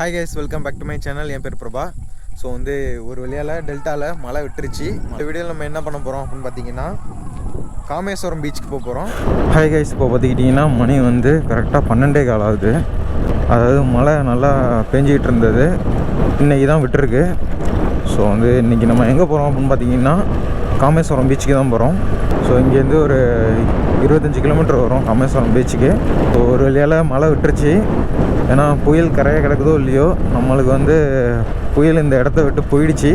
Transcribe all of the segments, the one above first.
Hi guys welcome back to my channel என் பேர் Prabha. So வந்து ஒரு வழியால் டெல்டாவில் மழை விட்டுருச்சு. இந்த வீடியோவில் நம்ம என்ன பண்ண போகிறோம் அப்படின்னு பார்த்தீங்கன்னா காமேஸ்வரம் பீச்சுக்கு போக போகிறோம் ஹாய் கைஸ் இப்போ பார்த்துக்கிட்டிங்கன்னா மணி வந்து கரெக்டாக பன்னெண்டே கால் ஆகுது. அதாவது மழை நல்லா பெஞ்சிக்கிட்டு இருந்தது. இன்றைக்கி தான் விட்டுருக்கு. ஸோ வந்து இன்றைக்கி நம்ம எங்கே போகிறோம் அப்படின்னு பார்த்தீங்கன்னா காமேஸ்வரம் பீச்சுக்கு தான் போகிறோம் ஸோ இங்கேருந்து ஒரு இருபத்தஞ்சி கிலோமீட்டர் வரும் காமேஸ்வரம் பீச்சுக்கு. இப்போ ஒரு வழியால் மழை விட்டுருச்சு. ஏன்னா புயல் கரையாக கிடக்குதோ இல்லையோ நம்மளுக்கு வந்து புயல் இந்த இடத்த விட்டு போயிடுச்சு.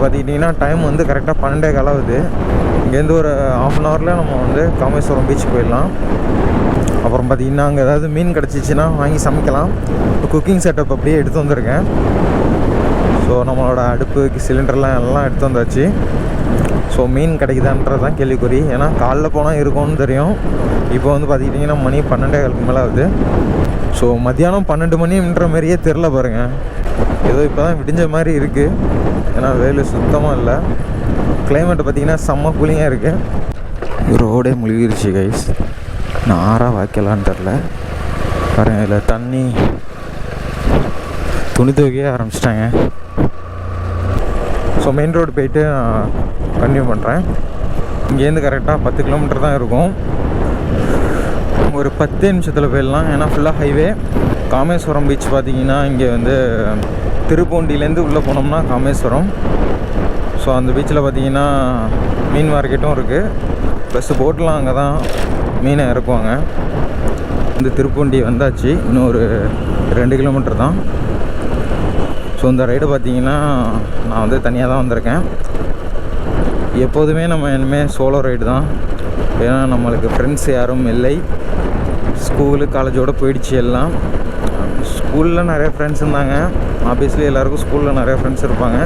பார்த்துக்கிட்டிங்கன்னா டைம் வந்து கரெக்டாக பன்னெண்டே காலாவது இங்கேருந்து ஒரு ஆஃப் அன் ஹவரில் நம்ம வந்து காமேஸ்வரம் பீச் போயிடலாம். அப்புறம் பார்த்திங்கன்னா அங்கே ஏதாவது மீன் கிடச்சிச்சின்னா வாங்கி சமைக்கலாம். இப்போ குக்கிங் செட்டப் அப்படியே எடுத்து வந்திருக்கேன். ஸோ நம்மளோட அடுப்பு சிலிண்டர்லாம் எல்லாம் எடுத்து வந்தாச்சு. ஸோ மீன் கிடைக்குதான்றது தான் கேள்விக்குறி. ஏன்னா காலைல போனால் இருக்கும்னு தெரியும். இப்போ வந்து பார்த்துக்கிட்டிங்கன்னா மணி பன்னெண்டே காலுக்கு மேலே ஆகுது ஸோ மத்தியானம் பன்னெண்டு மணின்ற மாதிரியே தெரில பாருங்கள் ஏதோ இப்போ தான் விடிஞ்ச மாதிரி இருக்குது ஏன்னா வெயில் சுத்தமாக இல்லை. கிளைமேட் பார்த்திங்கன்னா செம்ம கூலிங்காக இருக்குது ரோடே முழுகிருச்சு கைஸ் நான் ஆறாக வாய்க்கலான்னு தெரில பாருங்கள் இதில் தண்ணி துணி துவைக்கவே ஆரம்பிச்சிட்டாங்க. ஸோ மெயின் ரோடு போயிட்டு நான் கன்டினியூ பண்ணுறேன் இங்கேருந்து கரெக்டாக பத்து கிலோமீட்டர் தான் இருக்கும். ஒரு பத்து நிமிஷத்தில் போயிடலாம். ஏன்னா ஃபுல்லாக ஹைவே காமேஸ்வரம் பீச் பார்த்தீங்கன்னா இங்கே வந்து திருப்பூண்டிலேருந்து உள்ளே போனோம்னா காமேஸ்வரம். ஸோ அந்த பீச்சில் பார்த்தீங்கன்னா மீன் மார்க்கெட்டும் இருக்குது ப்ளஸ் போட்லாம் அங்கே தான் மீனை இறக்குவாங்க. இந்த திருப்பூண்டி வந்தாச்சு. இன்னும் ஒரு ரெண்டு கிலோமீட்டர் தான். ஸோ இந்த ரைடு பார்த்தீங்கன்னா நான் வந்து தனியாக தான் வந்திருக்கேன். எப்போதுமே நம்ம இனிமேல் சோலோ ரைடு தான். ஏன்னா நம்மளுக்கு ஃப்ரெண்ட்ஸ் யாரும் இல்லை. ஸ்கூலு காலேஜோடு போயிடுச்சு எல்லாம். ஸ்கூலில் நிறைய ஃப்ரெண்ட்ஸ் இருந்தாங்க. ஆப்வியஸ்லி எல்லாருக்கும் ஸ்கூலில் நிறைய ஃப்ரெண்ட்ஸ் இருப்பாங்க.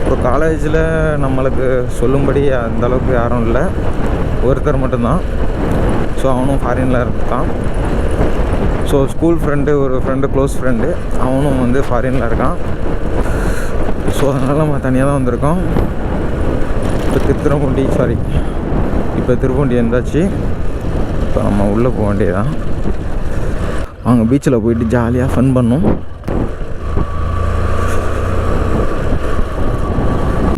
இப்போ காலேஜில் நம்மளுக்கு சொல்லும்படி அந்தளவுக்கு யாரும் இல்லை. ஒருத்தர் மட்டும்தான். ஸோ அவனும் ஃபாரினில் இருக்கான். ஸோ ஸ்கூல் ஃப்ரெண்டு ஒரு ஃப்ரெண்டு க்ளோஸ் ஃப்ரெண்டு அவனும் வந்து ஃபாரினில் இருக்கான். ஸோ அதனால் நம்ம தனியாக தான் வந்திருக்கோம். இப்போ திருத்திரம்பூண்டி சாரி இப்போ திருப்பூண்டி வந்தாச்சு. இப்போ நம்ம உள்ளே போக வேண்டியதான் அவங்க பீச்சில் போயிட்டு ஜாலியாக ஃபன் பண்ணோம்.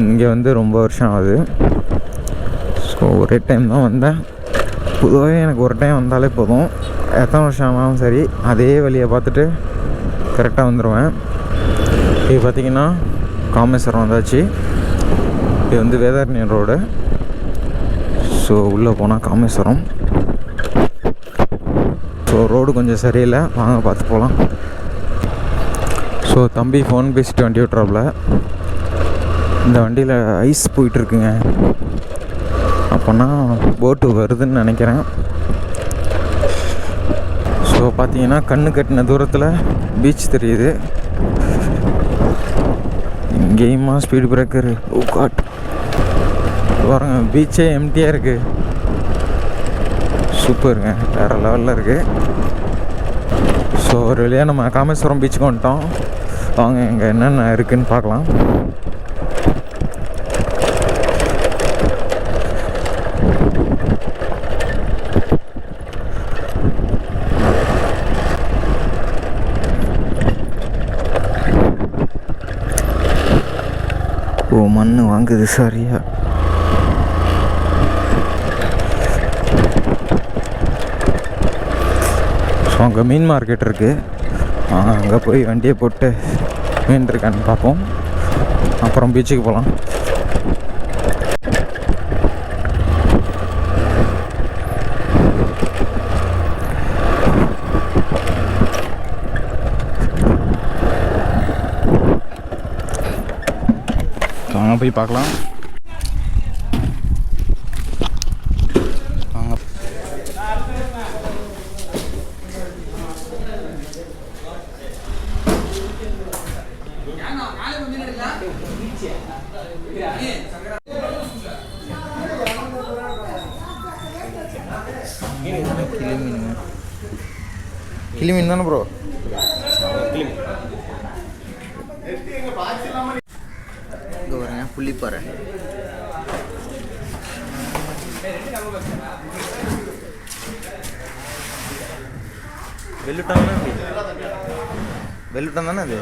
இங்கே வந்து ரொம்ப வருஷம் ஆகுது. ஸோ ஒரே டைம் தான் வந்தேன். பொதுவாகவே எனக்கு ஒரு டைம் வந்தாலே போதும். எத்தனை வருஷம் ஆனாலும் சரி அதே வழியை பார்த்துட்டு கரெக்டாக வந்துடுவேன் இது பார்த்திங்கன்னா காமேஸ்வரம் வந்தாச்சு. இது வந்து வேதாரண்யம் ரோடு. ஸோ உள்ளே போனால் காமேஸ்வரம். ஸோ ரோடு கொஞ்சம் சரியில்லை. வாங்க பார்த்து போகலாம். ஸோ தம்பி ஃபோன் பேசிட்டு வண்டி விட்றாப்புல இந்த வண்டியில் ஐஸ் போயிட்டுருக்குங்க அப்போனா போட்டு வருதுன்னு நினைக்கிறேன். ஸோ பார்த்தீங்கன்னா கண்ணு கட்டின தூரத்தில் பீச் தெரியுது. இங்கேயுமா ஸ்பீடு பிரேக்கர் ஓ காட் பாருங்க பீச்சே எம்டியாக இருக்குது சூப்பருங்க வேறு லெவலில் இருக்குது ஸோ ஒரு வழியாக நம்ம காமேஸ்வரம் பீச்சுக்கு வந்துட்டோம். வாங்க இங்கே என்னென்ன இருக்குதுன்னு பார்க்கலாம். ஓ மண் வாங்குது சரியா ஸோ அங்கே மீன் மார்க்கெட் இருக்குது அங்கே போய் வண்டியை போட்டு மீன் இருக்கான்னு பார்ப்போம். அப்புறம் பீச்சுக்கு போகலாம் வாங்க போய் பார்க்கலாம். வாங்க. கிளி மீனுங்க கிளி மீன். தானே ப்ரோ இங்கே புள்ளிப்பாறை. வெள்ளுட்டாங்கன்னா வெள்ளிட்டம் தானே அது?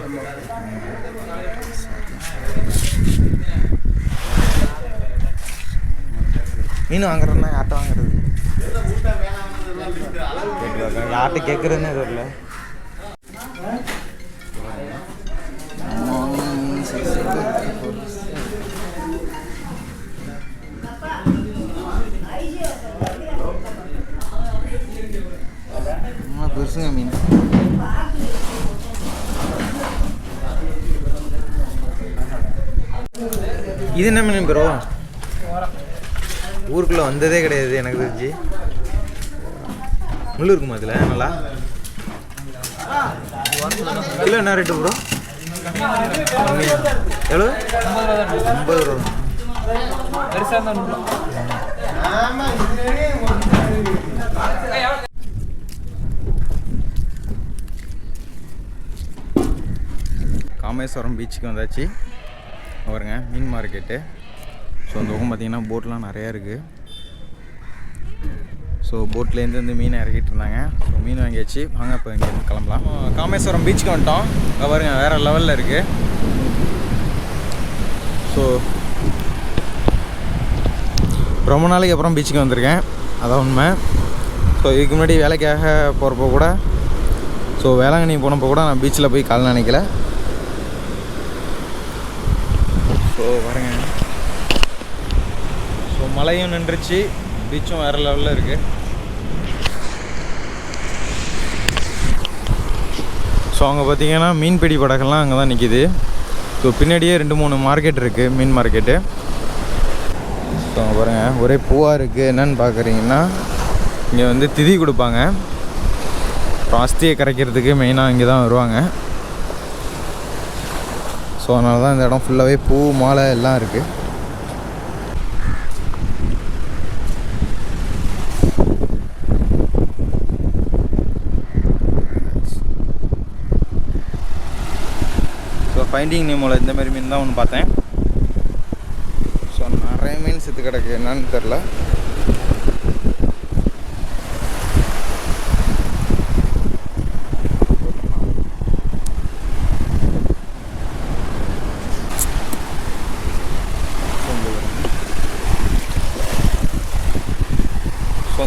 மீன் வாங்குறதுனா யார்கிட்ட வாங்குறது. கேட்டு யார்கிட்ட கேட்குறதுன்னு தெரியல. பெருசுங்க இது என்ன மீன் ப்ரோ ஊருக்குள்ளே வந்ததே கிடையாது எனக்கு தெரிஞ்சு. முள்ளு இருக்குமா அதில் நல்லா? கிலோ என்ன ரேட்டு ப்ரோ எவ்வளோ ஐம்பது ரூபா. காமேஸ்வரம் பீச்சுக்கு வந்தாச்சு. பாருங்க மீன் மார்க்கெட்டு. ஸோ அந்த பக்கம் பார்த்தீங்கன்னா போட்லாம் நிறையா இருக்குது ஸோ போட்லேருந்து வந்து மீன் இறக்கிட்டு இருந்தாங்க. ஸோ மீன் வாங்கியாச்சு. வாங்க இப்போ இங்கேருந்து கிளம்பலாம். காமேஸ்வரம் பீச்சுக்கு வந்துட்டோம். அங்கே பாருங்க வேறு லெவலில் இருக்குது ஸோ ரொம்ப நாளைக்கு அப்புறம் பீச்சுக்கு வந்திருக்கேன். அதான் உண்மை. ஸோ இதுக்கு முன்னாடி வேலைக்காக போகிறப்போ கூட ஸோ வேளாங்கண்ணி போனப்போ கூட நான் பீச்சில் போய் கால் நினைக்கல. ஸோ வரேங்க. ஸோ மழையும் நின்றுச்சு. பீச்சும் வேறு லெவலில் இருக்குது ஸோ அங்கே பார்த்தீங்கன்னா மீன்பிடி படகெல்லாம் அங்கே தான் நிற்கிது ஸோ பின்னாடியே ரெண்டு மூணு மார்க்கெட் இருக்குது மீன் மார்க்கெட்டு ஸோ அங்கே பாருங்கள் ஒரே பூவாக இருக்குது என்னன்னு பார்க்குறீங்கன்னா இங்கே வந்து திதி கொடுப்பாங்க. அப்புறம் அஸ்தியை கரைக்கிறதுக்கு மெயினாக இங்கே தான் வருவாங்க. ஸோ அதனால தான் இந்த இடம் ஃபுல்லாகவே பூ மாலை எல்லாம் இருக்குது ஸோ ஃபைண்டிங் நேமோவில் இந்த மாதிரி மீன் தான் ஒன்று பார்த்தேன். ஸோ நிறைய மீன் செத்து கிடக்கு என்னன்னு தெரில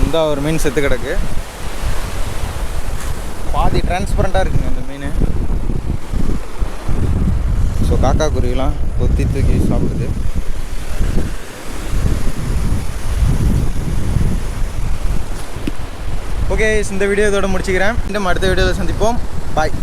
இந்த ஒரு மீன் செத்து கிடக்கு. பாதி டிரான்ஸ்பரண்ட்டாக இருக்குங்க இந்த மீன். ஸோ காக்கா குருவிலாம் கொத்தி தூக்கி சாப்பிடுது. ஓகே இந்த வீடியோ இதோட முடிச்சுக்கிறேன். இன்னும் அடுத்த வீடியோவில் சந்திப்போம். பாய்